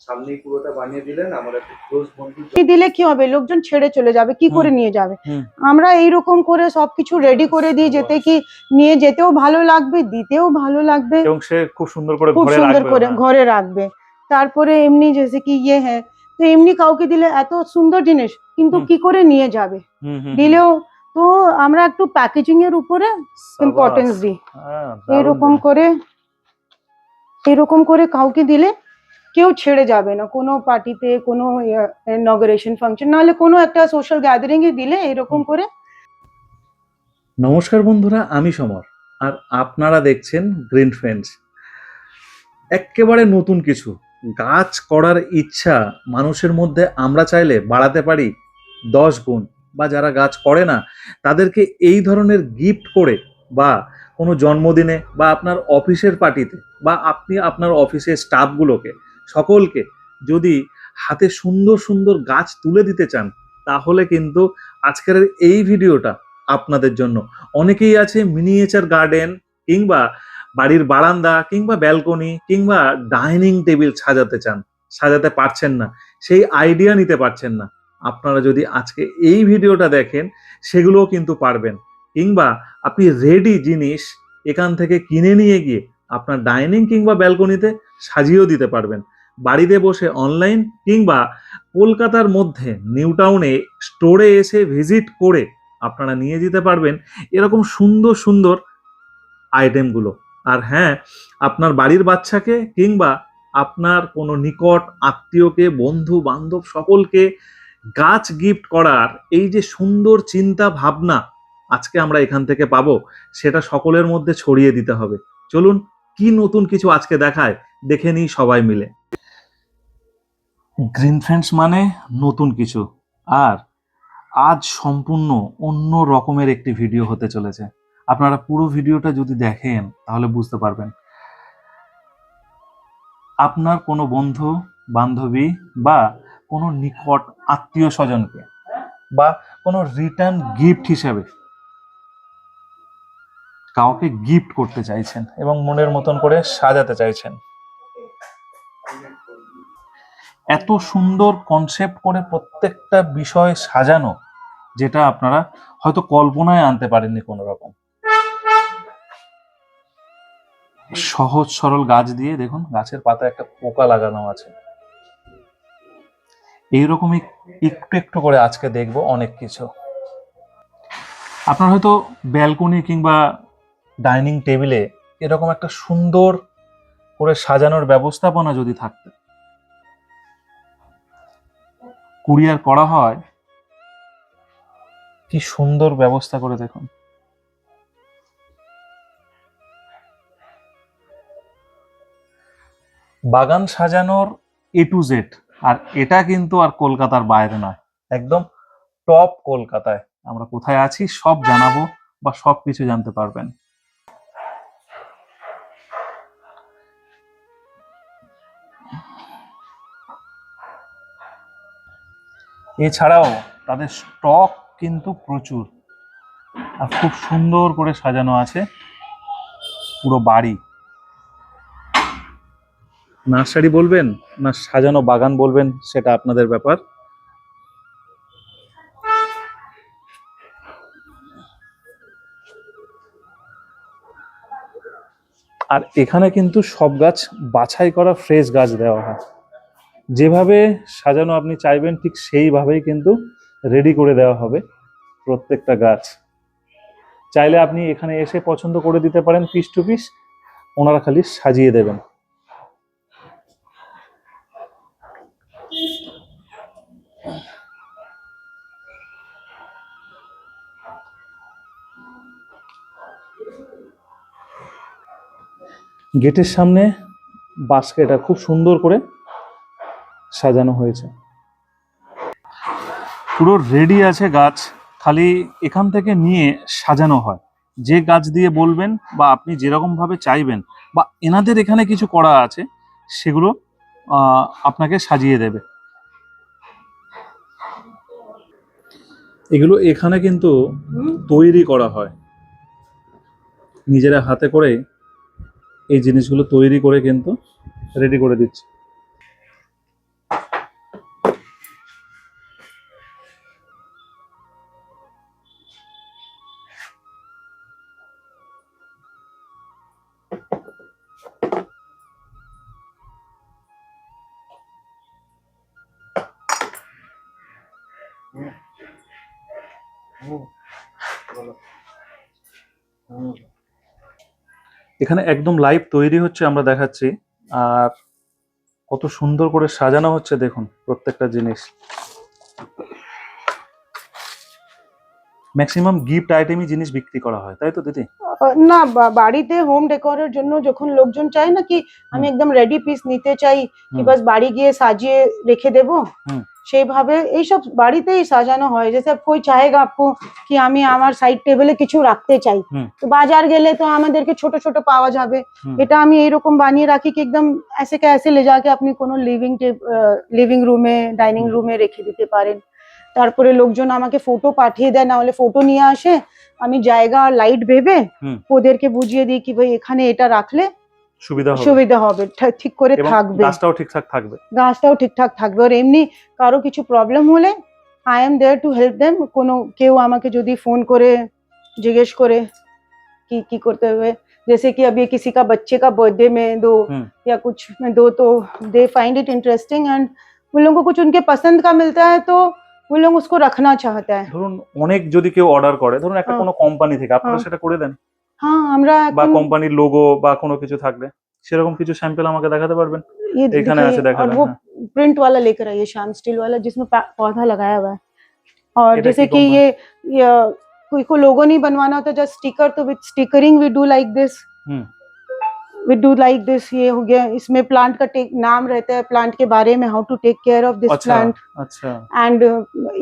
সামনেই পুরোটা বানিয়ে দিলেন আমার একটা ক্লোজ বন্ধু দিলে কি হবে? লোকজন ছেড়ে চলে যাবে কি করে নিয়ে যাবে। আমরা এইরকম করে সবকিছু রেডি করে দিই যেতে কি নিয়ে যেতেও ভালো লাগবে দিতেও ভালো লাগবে। এবং সে খুব সুন্দর করে খুব ঘরে সুন্দর করে ঘরে রাখবে। তারপরে এমনি যেসে কি ইয়ে হ্যাঁ তো এমনি কাউকে দিলে এত সুন্দর জিনিস কিন্তু কি করে নিয়ে যাবে? দিলেও তো আমরা একটু প্যাকেজিং এর উপরে ইম্পর্টেন্স দিই। হ্যাঁ, এরকম করে এরকম করে কাউকে দিলে কেউ ছেড়ে যাবে না কোনো পার্টিতে কোনো ইনগরেশন ফাংশন নাহলে কোনো একটা সোশ্যাল গ্যাদারিং এ দিলে এরকম করে। নমস্কার বন্ধুরা আমি সমর আর আপনারা দেখছেন গ্রিন ফ্রেন্ডস একেবারে নতুন কিছু গাছ করার ইচ্ছা মানুষের মধ্যে আমরা চাইলে বাড়াতে পারি দশ গুণ বা যারা গাছ করে না তাদেরকে এই ধরনের গিফট করে বা কোনো জন্মদিনে বা আপনার অফিসের পার্টিতে বা আপনি আপনার অফিসের স্টাফগুলোকে সকলকে যদি হাতে সুন্দর সুন্দর গাছ তুলে দিতে চান, তাহলে কিন্তু আজকের এই ভিডিওটা আপনাদের জন্য। অনেকেই আছে মিনিয়েচার গার্ডেন কিংবা বাড়ির বারান্দা কিংবা ব্যালকনি কিংবা ডাইনিং টেবিল সাজাতে চান, সাজাতে পারছেন না, সেই আইডিয়া নিতে পারছেন না। আপনারা যদি আজকে এই ভিডিওটা দেখেন, সেগুলোও কিন্তু পারবেন। কিংবা আপনি রেডি জিনিস এখান থেকে কিনে নিয়ে গিয়ে আপনার ডাইনিং কিংবা ব্যালকনিতে সাজিয়েও দিতে পারবেন। বাড়িতে বসে অনলাইন কিংবা কলকাতার মধ্যে নিউ টাউনে স্টোরে এসে ভিজিট করে আপনারা নিয়ে যেতে পারবেন এরকম সুন্দর সুন্দর আইটেমগুলো আর হ্যাঁ আপনার বাড়ির বাচ্চাকে কিংবা আপনার কোনো নিকট আত্মীয়কে, বন্ধু বান্ধব সকলকে গাছ গিফট করার এই যে সুন্দর চিন্তা ভাবনা আজকে আমরা এখান থেকে পাবো, সেটা সকলের মধ্যে ছড়িয়ে দিতে হবে। চলুন, কি নতুন কিছু আজকে দেখায়, দেখে নিই সবাই মিলে। গ্রিন ফ্রেন্ডস মানে নতুন কিছু। আর আজ সম্পূর্ণ অন্য রকমের একটি ভিডিও হতে চলেছে। আপনারা পুরো ভিডিওটা যদি দেখেন, তাহলে বুঝতে পারবেন। আপনার কোনো বন্ধু, বান্ধবী বা কোনো নিকট আত্মীয় স্বজনকে বা কোনো রিটার্ন গিফট হিসেবে কাউকে গিফট করতে চাইছেন এবং মনের মতন করে সাজাতে চাইছেন এত সুন্দর কনসেপ্ট করে প্রত্যেকটা বিষয় সাজানো, যেটা আপনারা হয়তো কল্পনায় আনতে পারেননি কোনো রকম সহজ সরল গাছ দিয়ে দেখুন, গাছের পাতা একটা পোকা লাগানো আছে। এইরকমই একটু একটু করে আজকে দেখব অনেক কিছু। আপনার হয়তো ব্যালকনি কিংবা ডাইনিং টেবিলে এরকম একটা সুন্দর করে সাজানোর ব্যবস্থাপনা যদি থাকতো কুরিয়ার করা হয় কি সুন্দর ব্যবস্থা করে দেখুন। বাগান সাজানোর এ টু জেড আর এটা কিন্তু আর কলকাতার বাইরে নয়। একদম টপ কলকাতায়। আমরা কোথায় আছি সব জানাব বা সব কিছু জানতে পারবেন। এছাড়াও তাদের স্টক কিন্তু প্রচুর। আর খুব সুন্দর করে সাজানো আছে পুরো বাড়ি। নার্সারি বলবেন না সাজানো বাগান বলবেন সেটা আপনাদের ব্যাপার? আর এখানে কিন্তু সব গাছ বাছাই করা ফ্রেশ গাছ দেওয়া হয়। যেভাবে সাজানো আপনি চাইবেন, ঠিক সেইভাবেই কিন্তু রেডি করে দেওয়া হবে প্রত্যেকটা গাছ। চাইলে আপনি এখানে এসে পছন্দ করে দিতে পারেন পিস টু পিস ওনারা খালি সাজিয়ে দেবেন। গেটের সামনে বাস্কেট খুব সুন্দর করে সাজানো হয়েছে। পুরো রেডি আছে গাছ, খালি এখান থেকে নিয়ে সাজানো হয়। যে গাছ দিয়ে বলবেন বা আপনি যেরকম ভাবে চাইবেন বা এনাদের এখানে কিছু করা আছে, সেগুলো আপনাকে সাজিয়ে দেবে। এগুলো এখানে কিন্তু তৈরি করা হয়। নিজেরা হাতে করে এই জিনিসগুলো তৈরি করে কিন্তু রেডি করে দিচ্ছে। এখানে একদম লাইভ তৈরি হচ্ছে আমরা দেখাচ্ছি আর কত সুন্দর করে সাজানো হচ্ছে দেখুন প্রত্যেকটা জিনিস ম্যাক্সিমাম গিফট আইটেমই জিনিস বিক্রি করা হয় তাই তো দিদি না বাড়িতে হোম ডেকোরের জন্য যখন লোকজন চায় না কি আমি একদম রেডি পিস নিতে চাই কি। বাস বাড়ি গিয়ে সাজিয়ে রেখে দেব হুম। সেইভাবে এইসব বাড়িতেই সাজানো হয় যে সব কই চাহেগা আপু কি আমি আমার সাইড টেবিলে কিছু রাখতে চাই। তো বাজার গেলে তো আমাদেরকে ছোট ছোট পাওয়া যাবে। এটা আমি এরকম বানিয়ে রাখি কি একদম এসে কে লে যাকে আপনি কোনো লিভিং লিভিং রুমে ডাইনিং রুমে রেখে দিতে পারেন। তারপরে লোকজন আমাকে ফটো পাঠিয়ে দেয় না হলে ফটো নিয়ে আসে। আমি জায়গা আর লাইট ভেবে ওদেরকে বুঝিয়ে দিই কি ভাই এখানে এটা রাখলে সুবিধা হবে সুবিধা হবে ঠা- ঠিক করে এবং থাকবে গাছটাও ঠিকঠাক থাকবে গাছটাও ঠিকঠাক থাকবে আর এমনি কারো কিছু প্রবলেম হলে I am there to help them কোনো কেউ আমাকে যদি ফোন করে জিজ্ঞেস করে कि की करते हुए जैसे कि अभी किसी का बच्चे का बर्थडे में दो हम्म। या कुछ में दो तो they find it interesting and उन लोगों को कुछ उनके पसंद का मिलता है तो वो लोग उसको रखना चाहता है ধরুন অনেক যদি কেউ অর্ডার করে ধরুন একটা হ্যাঁ। কোনো কোম্পানি থেকে আপনারা হ্যাঁ। সেটা করে দেন हाँ हमरा বা এখন- কোম্পানির লোগো বা কোনো কিছু থাকলে সেরকম কিছু স্যাম্পল আমাকে দেখাতে পারবেন ये এখানে আছে दिखाइए, और দেখাবেন वो হ্যাঁ। प्रिंट वाला लेकर आइए श्याम स्टील वाला जिसमें पा- पौधा लगाया हुआ है और ये जैसे देखिए कि कौन ये, ये कोई को लोगो नहीं बनवाना होता जस्ट स्टिकर तो with stickering we do like this hmm. We do like this ये हो गया इसमें प्लांट का टेक नाम रहता है प्लांट के बारे में how to take care of this আচ্ছা प्लांट আচ্ছা and uh,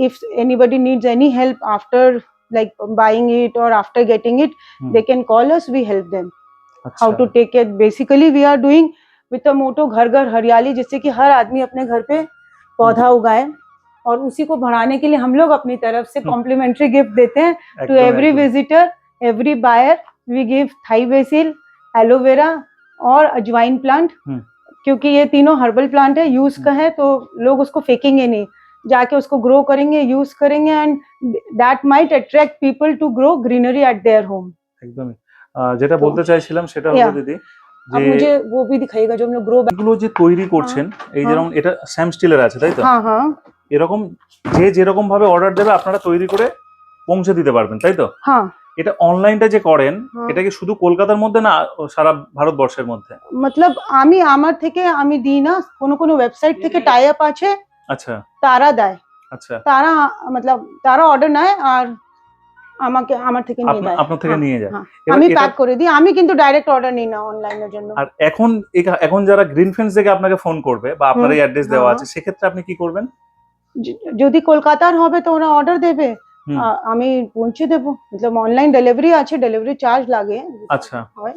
if anybody needs any help after like buying it or after getting it hmm. they can call us we help them. अच्छा. how to take it? Basically we are doing with a motto घर घर हरियाली जिससे कि हर आदमी अपने घर पे पौधा hmm. उगाए और उसी को बढ़ाने के लिए हम लोग अपनी तरफ़ से hmm. कॉम्प्लीमेंट्री गिफ्ट देते हैं to every visitor every buyer we give Thai basil aloe vera और अजवाइन प्लांट hmm. क्योंकि ये तीनों हर्बल प्लांट है यूज़ का है तो लोग उसको फेंकेंगे नहीं। जाके उसको ग्रो करेंगे यूज करेंगे and that might attract people to grow greenery at their home একদমই আহ, যেটা তো- বলতে চাইছিলাম সেটা হলো Yeah. দিদি अब যে मुझे वो भी दिखाइएगा जो हम लोग ग्रो এগুলো যে তৈরি করছেন এই হ্যাঁ। যেরকম এটা স্যাম স্টিলের আছে তাই তো हाँ हाँ এরকম যে যেরকম ভাবে অর্ডার দেবে আপনারা তৈরি করে পৌঁছে দিতে পারবেন তাই তো हाँ এটা অনলাইনটা যে করেন হ্যাঁ। এটা কি শুধু কলকাতার মধ্যে না সারা ভারতবর্ষের মধ্যে मतलब আমি আমার থেকে আমি দিই না কোনো কোনো ওয়েবসাইট থেকে টাই আপ আছে আচ্ছা। তারা দেয়। আচ্ছা। তারা মতলব তারা অর্ডার নেয় আর আমাকে আমার থেকে নিয়ে আপনার থেকে হ্যাঁ, নিয়ে যায়। হ্যাঁ। আমি প্যাক করে দিই। আমি কিন্তু ডাইরেক্ট অর্ডার নিই না অনলাইনের জন্য। আর এখন এখন যারা গ্রিন ফেন্স থেকে আপনাকে ফোন করবে বা আপনার এই অ্যাড্রেস দেওয়া হ্যাঁ। আছে সেক্ষেত্রে আপনি কি করবেন? যদি কলকাতার হবে তো ওরা অর্ডার দেবে। আমি পৌঁছে দেবো। মতলব অনলাইন ডেলিভারি আছে ডেলিভারি চার্জ লাগে। আচ্ছা। হয়।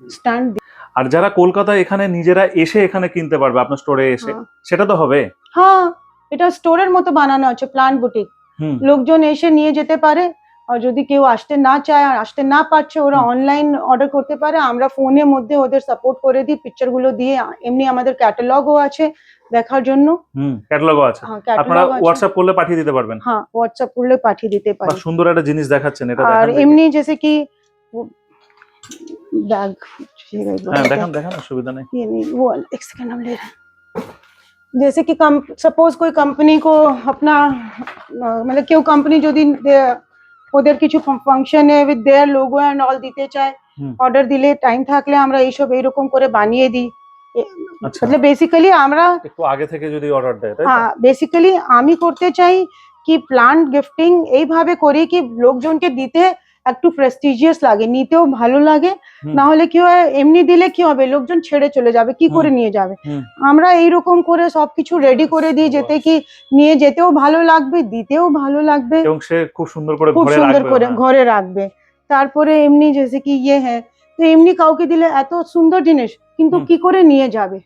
স্ট্যান্ড আর যারা কলকাতা এখানে নিজেরা এসে এখানে কিনতে পারবে আপনার স্টোরে এসে হ্যাঁ। সেটা তো হবে? হ্যাঁ এটা স্টোরের মতো বানানো আছে প্ল্যান বুটিক লোকজন এসে নিয়ে যেতে পারে আর যদি কেউ আসতে না চায় আর আসতে না পারছে ওরা অনলাইন অর্ডার করতে পারে। আমরা ফোনের মধ্যে ওদের সাপোর্ট করে দিই পিকচারগুলো দিয়ে। এমনি আমাদের ক্যাটালগও আছে দেখার জন্য। হুম ক্যাটালগও আছে। হ্যাঁ, আপনারা হোয়াটসঅ্যাপ করলে পাঠিয়ে দিতে পারবেন। হ্যাঁ হোয়াটসঅ্যাপ করলে পাঠিয়ে দিতে পারবেন সুন্দর একটা জিনিস দেখাচ্ছেন এটা আর এমনি যেসে কি बैग হ্যাঁ দেখান দেখান অসুবিধা নেই ये नहीं वो एक सेकंड हम ले रहे हैं जैसे कि कम सपोज कोई कंपनी को अपना अ, मतलब কেউ কোম্পানি যদি দে- ওদের কিছু ফাংশনে with their logo and all দিতে চায় হুম। অর্ডার দিলে টাইম থাকলে আমরা এইসব এইরকম করে বানিয়ে দিই এ- আচ্ছা मतलब বেসিক্যালি আমরা একটু আগে থেকে যদি অর্ডার দেয় তাই তো? হ্যাঁ বেসিক্যালি আমি করতে চাই কি প্লান্ট গিফটিং এইভাবে করি কি লোকজনকে দিতে একটু প্রেস্টিজিয়াস লাগে নিতেও ভালো লাগে। না হলে কি হয় এমনি দিলে কি হবে? লোকজন ছেড়ে চলে যাবে কি করে নিয়ে যাবে। আমরা এইরকম করে সবকিছু রেডি করে দিই যেতে কি নিয়ে যেতেও ভালো লাগবে দিতেও ভালো লাগবে। এবং সে খুব সুন্দর করে খুব ঘরে সুন্দর রাখবে করে হ্যাঁ। ঘরে রাখবে। তারপরে এমনি যেসে কি ইয়ে হ্যাঁ তো এমনি কাউকে দিলে এত সুন্দর জিনিস কিন্তু কি করে নিয়ে যাবে।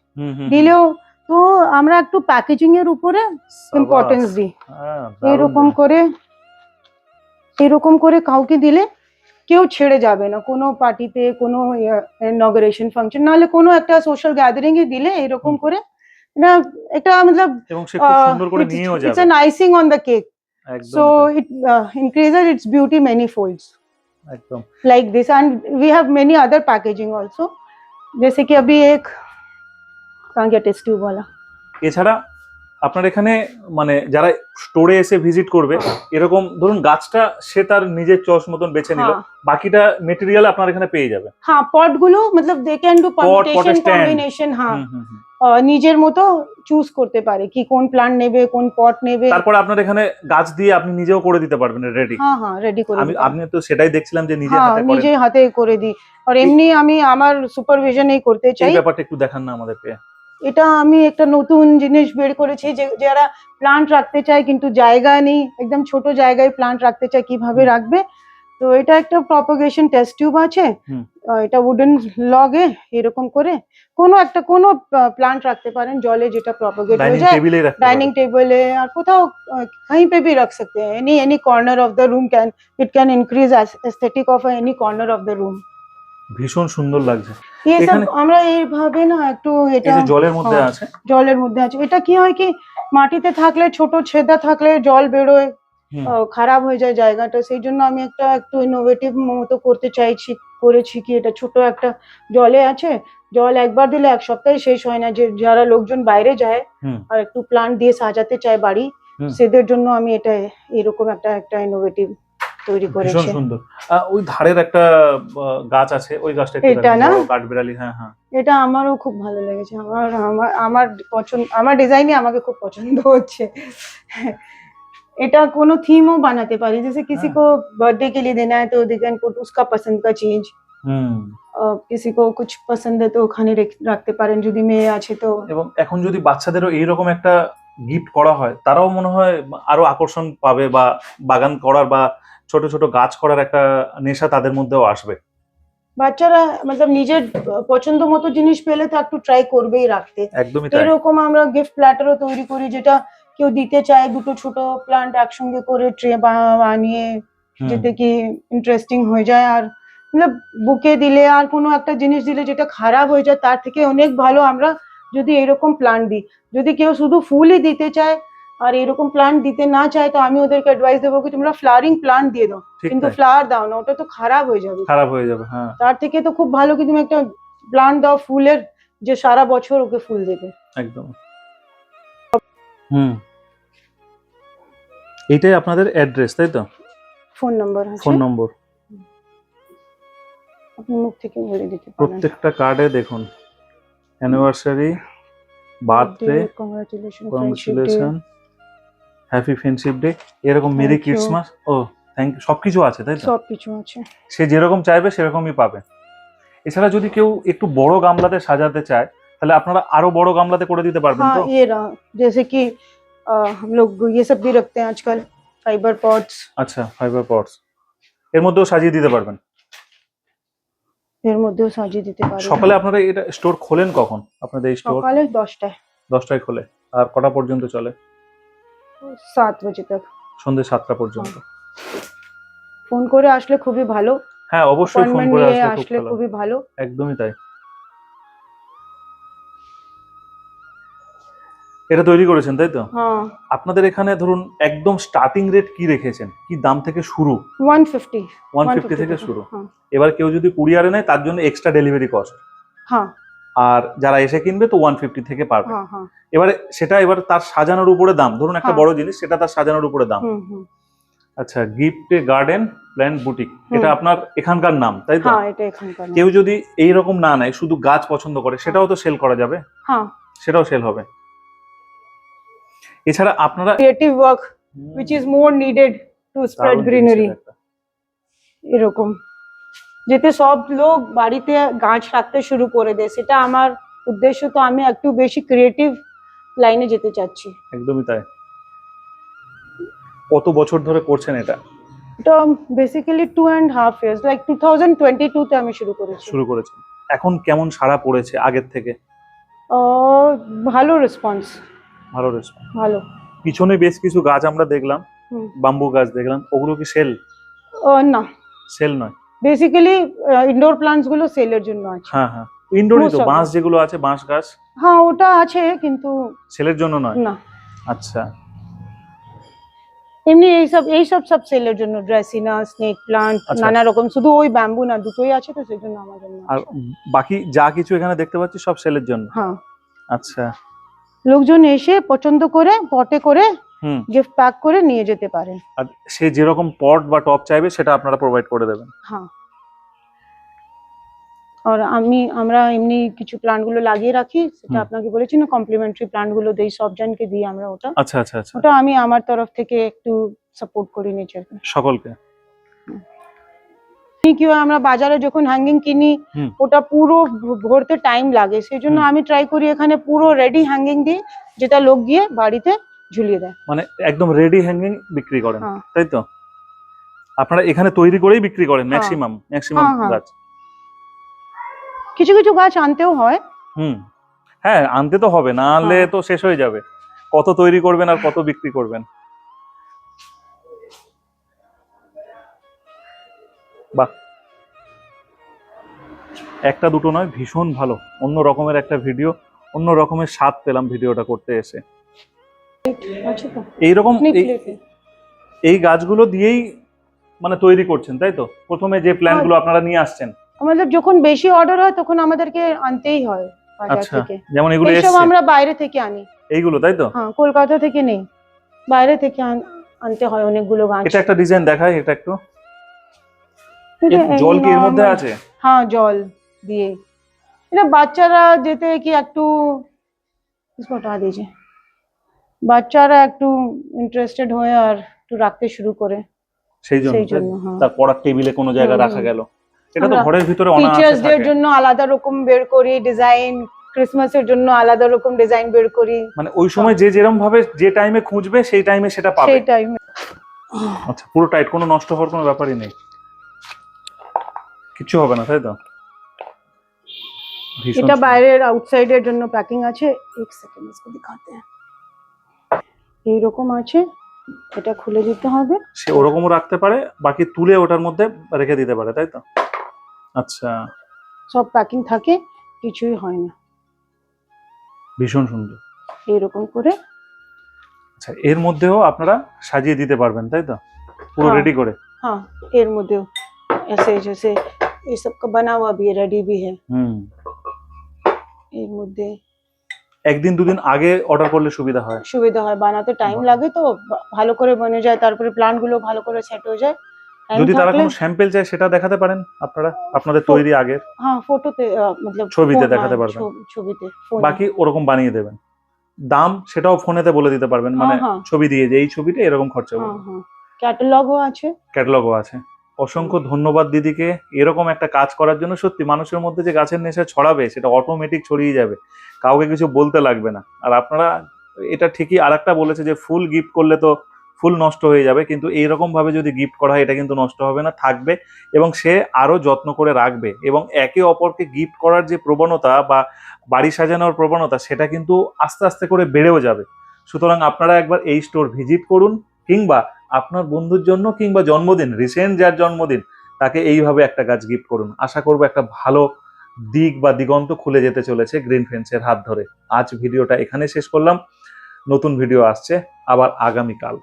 দিলেও তো আমরা একটু প্যাকেজিং এর উপরে ইম্পর্টেন্স দিই। হ্যাঁ, এরকম করে এরকম করে কাউকে দিলে কেউ ছেড়ে যাবে না কোনো পার্টিতে কোনো ইনগরেশন ফাংশন নাহলে কোনো একটা সোশ্যাল গ্যাদারিং এ দিলে এরকম হুম। করে এটা একটা মতলব এবং সে খুব সুন্দর করে নিয়েও ইটস যাবে an icing on the cake একদম so it increases its beauty many folds একদম like this and we have many other packaging also जैसे कि अभी एक कहाँ गया टेस्ट ट्यूब वाला এছাড়া আপনার এখানে মানে যারা স্টোরে এসে ভিজিট করবে এরকম ধরুন গাছটা সে তার নিজের চয়েস মতন বেছে নিল হ্যাঁ। বাকিটা মেটেরিয়াল আপনার এখানে পেয়ে যাবে। হ্যাঁ পটগুলো মতলব they can do permutation combination হ্যাঁ। নিজের মতো চুজ করতে পারে কি কোন প্ল্যান্ট নেবে কোন পট নেবে। তারপর আপনার এখানে গাছ দিয়ে আপনি নিজেও করে দিতে পারবেন রেডি হ্যাঁ হ্যাঁ রেডি করে আমি আপনি তো সেটাই দেখছিলাম যে নিজে হ্যাঁ, হাতে নিজে হাতে করে দিই। আর এমনি আমি আমার সুপারভিশনই করতে চাই। এই ব্যাপারটা একটু দেখান না আমাদেরকে। এটা আমি একটা নতুন জিনিস বের করেছি যে যারা প্লান্ট রাখতে চায় কিন্তু জায়গা নেই একদম ছোট জায়গায় প্লান্ট রাখতে চায় কিভাবে রাখবে তো এটা একটা প্রপাগেশন টেস্ট টিউব আছে এটা উডেন লগে এরকম করে কোনো একটা কোনো প্লান্ট রাখতে পারেন জলে যেটা প্রপাগেট হয়ে যায় ডাইনিং টেবিলে আর কোথাও कहीं पे भी रख सकते हैं any any corner of the room can it can increase aesthetic of any corner of the room ভীষণ সুন্দর লাগছে। আমরা এইভাবে না একটু এটা জলের মধ্যে হ্যাঁ, আছে। জলের মধ্যে আছে। এটা কি হয় কি মাটিতে থাকলে ছোট ছেদা থাকলে জল বেরোয় খারাপ হয়ে যায় জায়গাটা। সেই জন্য আমি একটা একটু ইনোভেটিভ মতো করতে চাইছি করেছি কি এটা ছোট একটা জলে আছে। জল একবার দিলে এক সপ্তাহে শেষ হয় না। যে যারা লোকজন বাইরে যায় আর একটু প্লান্ট দিয়ে সাজাতে চায় বাড়ি সেদের জন্য আমি এটা এরকম একটা একটা ইনোভেটিভ তৈরি ভীষণ করেছি সুন্দর আহ, ওই ধারের একটা আহ, গাছ আছে ওই গাছটা একটু এটা দেখান, না? বড় কাঠবিড়ালি হ্যাঁ হ্যাঁ এটা আমারও খুব ভালো লেগেছে আমার আমার আমার পছন্দ আমার ডিজাইনই আমাকে খুব পছন্দ হচ্ছে এটা কোনো থিমও বানাতে পারি जैसे किसी हाँ। को बर्थडे के लिए देना है तो दे कैन पुट उसका पसंद का चीज হুম किसी को कुछ पसंद है तो ওখানে রেখ- রাখতে পারেন যদি মেয়ে আছে তো এবং এখন যদি বাচ্চাদেরও এইরকম একটা গিফট করা হয় তারাও মনে হয় আরো আকর্ষণ পাবে বা বাগান করার বা ছোট ছোট গাছ করার একটা নেশা তাদের মধ্যেও আসবে। বাচ্চারা মানে নিজের পছন্দ মতো জিনিস পেলে তো একটু ট্রাই করবেই রাখতে। একদমই এরকম আমরা গিফট প্ল্যাটারও তৈরি করি যেটা কেউ দিতে চায় দুটো ছোট প্লান্ট একসঙ্গে করে ট্রে বানিয়ে যেতে কি ইন্টারেস্টিং হয়ে যায়। আর মানে বুকে দিলে আর কোনো একটা জিনিস দিলে যেটা খারাপ হয়ে যায় তার থেকে অনেক ভালো আমরা যদি এরকম প্লান্ট দিই। যদি কেউ শুধু ফুলই দিতে চায় আর এরকম প্লান্ট দিতে না চায় তো আমি ওদেরকে অ্যাডভাইস দেবো কি তোমরা ফ্লাওয়ারিং প্লান্ট দিয়ে দাও। কিন্তু ফ্লাওয়ার দাও না ওটা তো খারাপ হয়ে যাবে। খারাপ হয়ে যাবে হ্যাঁ। তার থেকে তো খুব ভালো কি তুমি একটা প্লান্ট দাও ফুলের যে সারা বছর ওকে ফুল দেবে। একদম। হুম। এইটাই আপনাদের অ্যাড্রেস তাই তো? ফোন নাম্বার আছে। ফোন নম্বর আপনি মুখ থেকে বলে দিতে পারেন প্রত্যেকটা কার্ডে দেখুন। Anniversary birthday congratulation congratulation happy friendship day এরকম মেরি Thank you. ক্রিসমাস ও থ্যাংক ইউ সবকিছু আছে তাই তো সব কিছু আছে সে যেরকম চাইবে সেরকমই পাবে এছাড়া যদি কেউ একটু বড় গামলাতে সাজাতে চায় তাহলে আপনারা আরো বড় গামলাতে করে দিতে পারবেন हाँ তো ये रहा जैसे कि अ, हम लोग ये सब भी रखते हैं आजकल फाइबर पॉट्स আচ্ছা ফাইবার পটস এর মধ্যেও সাজিয়ে দিতে পারবেন এর মধ্যেও সাজিয়ে দিতে পারি সকালে আপনারা এটা স্টোর খোলেন কখন আপনাদের এই স্টোর সকালে দশটায় দশটায় খোলে আর কটা পর্যন্ত চলে সাত বাজে তক। সন্ধ্যে সাতটা পর্যন্ত। ফোন করে আসলে খুবই ভালো। হ্যাঁ অবশ্যই ফোন করে আসলে খুবই ভালো। একদমই তাই। এটা তৈরি করেছেন তাই তো? হ্যাঁ। আপনাদের এখানে ধরুন একদম স্টার্টিং রেট কি রেখেছেন? কি দাম থেকে শুরু? ওয়ান ফিফটি ওয়ান ফিফটি থেকে শুরু। হ্যাঁ। এবার কেউ যদি কুরিয়ারে নেয় তার জন্য এক্সট্রা ডেলিভারি কস্ট হ্যাঁ। আর যারা এসে কিনবে তো ওয়ান ফিফটি থেকে পারবে হ্যাঁ হ্যাঁ। এবারে সেটা এবার তার সাজানোর উপরে দাম। ধরুন একটা হ্যাঁ। বড় জিনিস সেটা তার সাজানোর উপরে দাম। আচ্ছা গিফট গার্ডেন প্ল্যান্ট বুটিক এটা আপনার এখানকার নাম তাই তো। কেউ যদি এই রকম না নেয় শুধু গাছ পছন্দ করে সেটাও তো সেল করা যাবে? সেটাও সেল হবে। এছাড়া আপনারা creative work which is more needed to spread greenery এরকম। যেতে সব লোক বাড়িতে গাছ রাখতে শুরু করে দেয়। সেটা আমার উদ্দেশ্য তো আমি একটু বেশি ক্রিয়েটিভ লাইনে যেতে চাচ্ছি। একদমই তাই। কত বছর ধরে করছেন এটা? এটা basically two and half years like two thousand twenty টুতে আমি শুরু করেছি। শুরু করেছেন। এখন কেমন সাড়া পড়েছে আগের থেকে? ভালো রেসপন্স ভালো রেসপন্স ভালো। পিছনে বেশ কিছু গাছ আমরা দেখলাম বাম্বু গাছ দেখলাম ওগুলো কি সেল না। সেল নয়। বেসিক্যালি ইনডোর প্লান্টসগুলো সেলের জন্য আছে। হ্যাঁ হ্যাঁ। ইনডোরই তো বাঁশ যেগুলো আছে বাঁশ গাছ? হ্যাঁ ওটা আছে কিন্তু সেলের জন্য নয়? না। আচ্ছা। এমনি এইসব এইসব সব সব সেলের জন্য ড্রেসিনা স্নেক প্লান্ট। নানা রকম। শুধু ওই ব্যাম্বু না দুটোই আছে তো সেই জন্য আমার জন্য আর বাকি যা কিছু এখানে দেখতে পাচ্ছি সব সেলের জন্য? হ্যাঁ। আচ্ছা। লোকজন এসে পছন্দ করে পটে করে গিফট প্যাক করে নিয়ে যেতে পারে আর সে যেরকম পট বা টপ চাইবে সেটা আপনারা প্রোভাইড করে দেবেন। হ্যাঁ। আর আমি আমরা এমনি কিছু প্লান্টগুলো লাগিয়ে রাখি সেটা আপনাকে বলেছি না কমপ্লিমেন্টারি প্লান্টগুলো দেই সব জনকে দিই আমরা ওটা। আচ্ছা আচ্ছা আচ্ছা। ওটা আমি আমার তরফ থেকে একটু সাপোর্ট করি নেচারকে সকলকে। কি হয় আমরা বাজারে যখন হ্যাঙ্গিং কিনি ওটা পুরো ভরতে টাইম লাগে। সেই জন্য আমি ট্রাই করি এখানে পুরো রেডি হ্যাঙ্গিং দিই যেটা লোক গিয়ে বাড়িতে ঝুলিয়ে দেয়। মানে একদম রেডি হ্যাঙ্গিং বিক্রি করেন। হ্যাঁ। তাই তো? আপনারা এখানে তৈরি করেই বিক্রি করেন ম্যাক্সিমাম ম্যাক্সিমাম হ্যাঁ। গাছ। কিছু কিছু গাছ আনতেও হয়। হুম। হ্যাঁ আনতে তো হবে না আনলে হ্যাঁ। তো শেষ হয়ে যাবে। কত তৈরি করবেন আর কত বিক্রি করবেন। বাহ। একটা দুটো নয় ভীষণ ভালো। অন্য রকমের একটা ভিডিও অন্য রকমের স্বাদ পেলাম ভিডিওটা করতে এসে। এইরকম এই গাছগুলো দিয়েই মানে তৈরি করছেন তাই তো? প্রথমে যে প্ল্যানগুলো হ্যাঁ। আপনারা নিয়ে আসছেন। আমাদের যখন বেশি অর্ডার হয় তখন আমাদেরকে আনতেই হয় আচ্ছা, যেমন এগুলো আমরা বাইরে থেকে আনি। এইগুলো তাই তো? হ্যাঁ কলকাতা থেকে নেই। বাইরে থেকে আনতে হয় অনেকগুলো গাছ। এটা একটা ডিজাইন দেখায় এটা একটু। জল কি এর মধ্যে আছে? হ্যাঁ জল দিয়ে। এটা বাচ্চারা যেতে কি একটু কিছু দিয়েছে। বাচ্চারা একটু ইন্টারেস্টেড হয়ে আর একটু রাখতে শুরু করে সেই জন্য সেই তাই জন্য তো? হ্যাঁ তার পড়ার টেবিলে কোনো জায়গায় হুম, রাখা হুম। গেল এটা তো আমরা ঘরের ভিতরে অনায়াসে টিচার্সদের থাকে জন্য আলাদা রকম বের করি ডিজাইন ক্রিসমাসের জন্য আলাদা রকম ডিজাইন বের করি মানে ওই সময় যে যেরকম ভাবে যে টাইমে খুঁজবে সেই টাইমে সেটা পাবে সেই টাইমে আচ্ছা পুরো টাইট কোনো নষ্ট হওয়ার কোনো ব্যাপারই নেই কিছু হবে না তাই তো ভীষণ এটা সুন্দর। বাইরের আউটসাইডের জন্য প্যাকিং আছে এক সেকেন্ড इसको दिखाते हैं এইরকম আছে এটা খুলে দিতে হবে সে ওরকমও রাখতে পারে বাকি তুলে ওটার মধ্যে রেখে দিতে পারে তাই তো আচ্ছা সব প্যাকিং থাকে কিছুই হয় না ভীষণ সুন্দর এইরকম করে আচ্ছা এর মধ্যেও আপনারা সাজিয়ে দিতে পারবেন তাই তো পুরো হ্যাঁ। রেডি করে हाँ एयर मध्य ऐसे जैसे ये सब का बना हुआ भी है रेडी भी है হুম এর মধ্যে একদিন দুদিন আগে অর্ডার করলে সুবিধা হয়। সুবিধা হয় বানাতে টাইম লাগে তো ভালো করে বনে যায় তারপরে প্লান্টগুলো ভালো করে সেট হয়ে যায়। যদি তারা কোনো স্যাম্পল চায় সেটা দেখাতে পারেন আপনারা আপনাদের তৈরি আগের। হ্যাঁ ফটোতে মানে ছবিতে হ্যাঁ, দেখাতে পারবেন। ছবিতে বাকি ওরকম বানিয়ে দেবেন। দাম সেটাও ফোনেতে বলে দিতে পারবেন মানে হ্যাঁ, হ্যাঁ। ছবি দিয়ে যে এই ছবিটা এরকম খরচা হবে ক্যাটালগও আছে। ক্যাটালগও আছে। অসংখ্য ধন্যবাদ দিদিকে। এরকম একটা কাজ করার জন্য সত্যি মানুষের মধ্যে যে গাছের নেশা ছড়াবে, সেটা অটোমেটিক ছড়িয়ে যাবে। কাউকে কিছু বলতে লাগবে না। আর আপনারা, এটা ঠিকই আর একটা বলেছে যে, ফুল গিফট করলে তো ফুল নষ্ট হয়ে যাবে। কিন্তু এইরকম ভাবে যদি গিফট করা হয়, এটা কিন্তু নষ্ট হবে না, থাকবে। এবং সে আরও যত্ন করে রাখবে। এবং একে অপরকে গিফট করার যে প্রবণতা বা বাড়ি সাজানোর প্রবণতা, সেটা কিন্তু আস্তে আস্তে করে বেড়েও যাবে। সুতরাং আপনারা একবার এই স্টোর ভিজিট করুন কিংবা আপনার বন্ধুর জন্য কিংবা জন্মদিন রিসেন্ট যার জন্মদিন, তাকে এইভাবে একটা গাছ গিফট করুন। আশা করব একটা ভালো দিক বা দিগন্ত খুলে যেতে চলেছে গ্রিন ফেন্সের হাত ধরে। আজ ভিডিওটা এখানে শেষ করলাম। নতুন ভিডিও আসছে, আবার আগামীকাল।